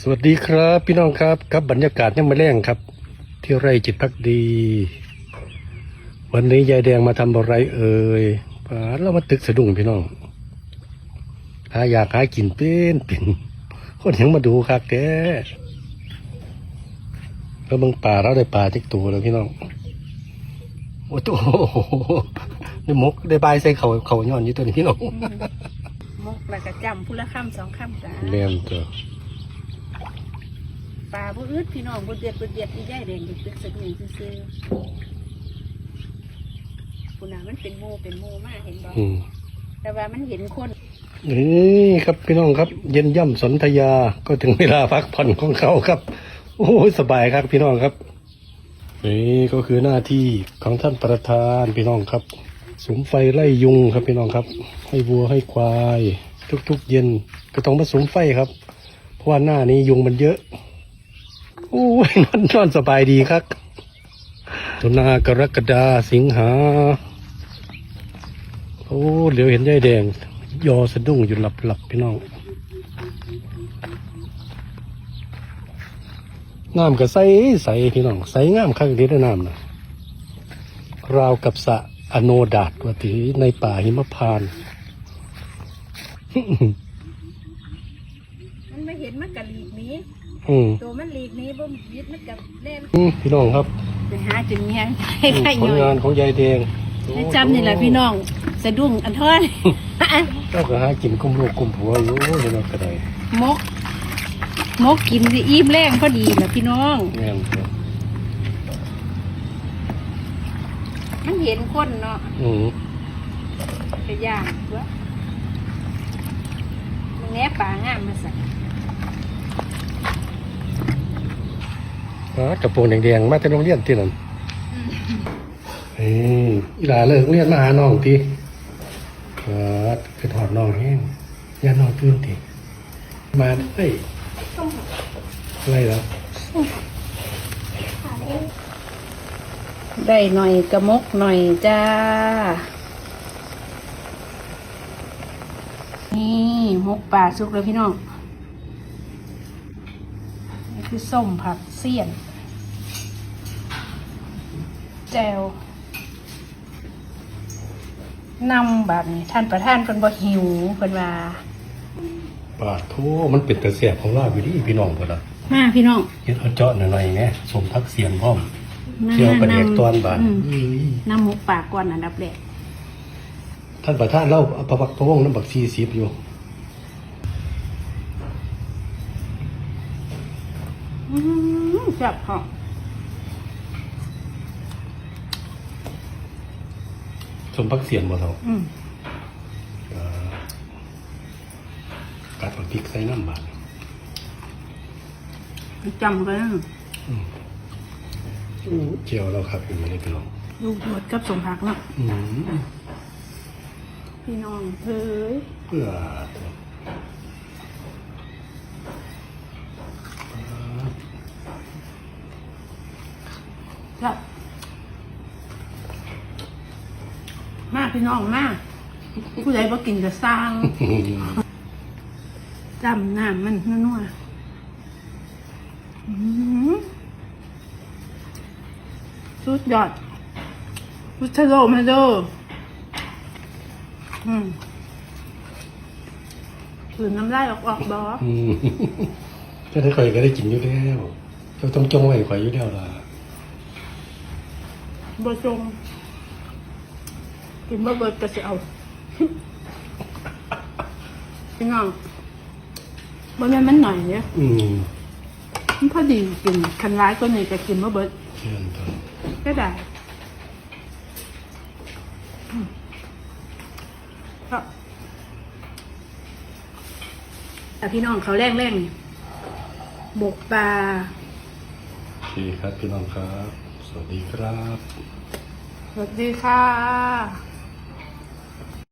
สวัสดีครับพี่น้องครับครับบรรยากาศยังมาแรงครับ ที่ไร่จิตพักดี วันนี้ยายแดงมาทำอะไรเอ่ยป่าดเรามาตึกสะดุ้งพี่น้องหาอยากหากินเป็นเป็นคนยังมาดูคักแกแล้วมึงป่าเราได้ป่าจิกตัวแล้วพี่น้องโอ้โหได้มกได้บายใส่เขาเขาย้อนอยู่ตัวนี้พี่น้องมกแล้วก็จำผู้ละคำสองคำจ้าเรียนตัว ปลาบ่อึดพี่น้องบ่เดือดบ่เดือดที่ใหญ่แดงอยู่ตึกสักหนึ่งซื่อๆผู้น่ะมันเป็นโมเป็นโมมากเห็นบ่อืมแต่ว่ามันเห็นคนนี่ครับพี่น้องครับ เย็นย่ำสนธยาก็ถึงเวลาพักผ่อนของเขาครับ โอ้ยสบายครับพี่น้องครับนี่ก็คือหน้าที่ของท่านประธานพี่น้องครับสุมไฟไล่ยุงครับพี่น้องครับ ให้วัวให้ควาย ทุกๆ เย็นก็ต้องมาสุมไฟครับ เพราะว่าหน้านี้ยุงมันเยอะ โอ้ยนอนนอนสบายดีครับตุนากรกฎาสิงหา โอ้เหลียวเห็นยายแดง ยอสะดุ้งอยู่หลับหลับๆพี่น้องน้ำก็ใสใสพี่น้องใสงามข้างนี้ด้วยน้ำนะราวกับสะอโนดาตวัติในป่าหิมพานต์มันไม่เห็นมันก็หลีกนี้ อืมตัวมันหลีกหนี้บ่ยึดมันกับเล่นอืมพี่น้องครับไปหาจุดเมียงให้ใครผหลน่อยงานของยายแดงให้จำนี่แหละพี่น้องสะดุ้งอันทอนเจ้าก็หากินกุมลูกกุมผัวอยู่พี่น้องก็ได้มกมกกินสิอิ่มแรงพอดีแหละพี่น้องแม่นครับมันเห็นคนเนาะอืมไปย่างตัวมึงแหนปลางามมาใส่ อ่า กระโปรงแดงๆมาแต่โรงเรียนที่นั่นเฮ้ยอีหลาเลิกเรียนมาหาน้องทีครับคือถอดน้องแห้งอย่าน้องตื่นทีมาเฮ้ยอะไรแล้วได้หน่อยกระมกหน่อยจ้า นี่มกป่าสุกเลยพี่น้อง คือส้มผักเสี้ยน แจวนำแบบนี้ท่านประธานเพิ่นบ่หิวเพิ่นว่าปาดโทมันเป็นแต่เสียบของเราอยู่ดีพี่น้องพุ่นน่ะมาพี่น้องเฮ็ดเอาเจาะหน่อยๆแหมสมพักเสียนพร้อมมาเกี่ยวกับเด็กำตอนบาดอืมเอ้ยน้ำหมกป่าก่อนอันดับแรกท่านประธานเล่าเอาประวักประวงน้ำบักซีสิบอยู่ อืมจับหอมสมพักเสียนบ่เท่าอืมอ่ากัดผักพริกใส่น้ำบาดจำกันนะเจียวเราครับอยู่ในพี่น้องลูกหมดกับสมผักเนาะอืมพี่น้องเฮ้ยเพื่อ จับมาพี่น้องมาผู้ใดบ่กินก็สร้างจำน้ำมันนัวๆอื้อหือสุดยอดพุทธโลมาเด้ออืมถือน้ำลายออกออกๆบออืมถ้าได้ข่อยก็ได้กินอยู่แล้วเจ้าต้องจงไว้ข่อยอยู่แล้วล่ะ บจงกินบ่เบิดก็สิเอาพี่น้องบ่แม่นมันหน่อยเนี่ยอืมมันพอดีกินคันร้ายก็นี่จะกินบ่เบิดเชิญต่อก็ได้อืมก็แต่พี่น้องเขาแรงๆนี่บกปลา โอเคครับพี่น้องครับส วัสดีครับ สวัสดีค่ะ